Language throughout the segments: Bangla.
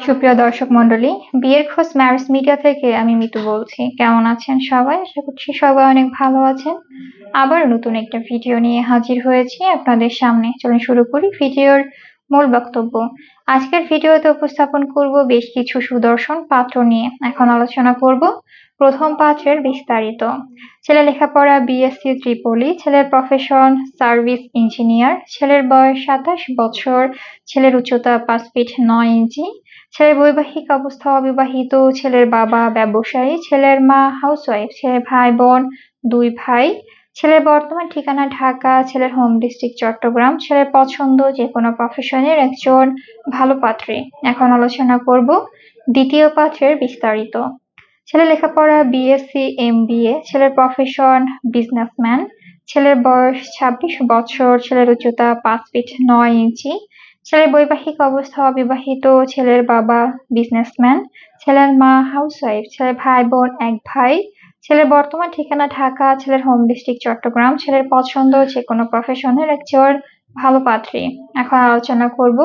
সুপ্রিয় দর্শক মন্ডলী বিয়ের খোঁজ ম্যারেজ মিডিয়া থেকে আমি মিতু বলছি। কেমন আছেন সবাই? আশা করছি সবাই অনেক ভালো আছেন। আবার নতুন একটা ভিডিও নিয়ে হাজির হয়েছি আপনাদের সামনে। চলুন শুরু করি ভিডিওর মূল বক্তব্য। আজকের ভিডিওতে উপস্থাপন করব বেশ কিছু সুদর্শন পাত্র নিয়ে। এখন আলোচনা করব প্রথম পাত্রের বিস্তারিত। ছেলে লেখাপড়া বিএসসি ত্রিপলি, ছেলের প্রফেশন সার্ভিস ইঞ্জিনিয়ার ছেলের বয়স সাতাশ বছর, ছেলের উচ্চতা পাঁচ ফিট নয় ইঞ্চি ছেলের বৈবাহিক অবস্থা অবিবাহিত, ছেলের বাবা ব্যবসায়ী, ছেলের মা হাউসওয়াইফ ছেলের ভাই বোন, দুই ভাই। ছেলের বর্তমান ঠিকানা ঢাকা, ছেলের হোম ডিস্ট্রিক্ট চট্টগ্রাম। ছেলের পছন্দ যে কোনো প্রফেশনের একজন ভালো পাত্রী। এখন আলোচনা করব দ্বিতীয় পাত্রের বিস্তারিত। ছেলে লেখাপড়া বিএসসি এম ছেলের প্রফেশন বিজনেসম্যান ছেলের বয়স ছাব্বিশ বছর, ছেলের উচ্চতা পাঁচ ফিট নয় ইঞ্চি। ছেলের বৈবাহিক অবস্থা অবিবাহিত, ছেলের বাবা বিজনেসম্যান ছেলের মা হাউসওয়াইফ ছেলের ভাই বোন এক ভাই, ছেলের বর্তমান ঠিকানা ঢাকা, ছেলের হোম ডিস্ট্রিক্ট চট্টগ্রাম, ছেলের পছন্দ যে কোনো প্রফেশনের একজন ভালো পাত্রী। এখন আলোচনা করব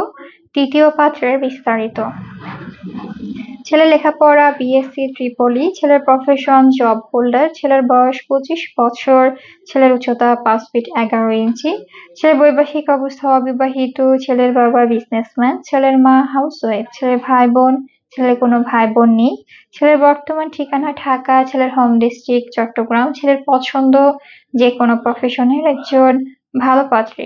তৃতীয় পাত্রের বিস্তারিত। ছেলে লেখাপড়া বিএসসি ত্রিপলি ছেলের প্রফেশন জব হোল্ডার ছেলের বয়স পঁচিশ বছর, ছেলের উচ্চতা পাঁচ ফিট এগারো ইঞ্চি, ছেলের বৈবাহিক অবস্থা অবিবাহিত, ছেলের বাবা বিজনেসম্যান ছেলের মা হাউসওয়াইফ ছেলের ভাই বোন ছেলের কোনো ভাই বোন নেই, ছেলের বর্তমান ঠিকানা ঢাকা, ছেলের হোম ডিস্ট্রিক্ট চট্টগ্রাম, ছেলের পছন্দ যে কোনো প্রফেশনের একজন ভালো পাত্রী।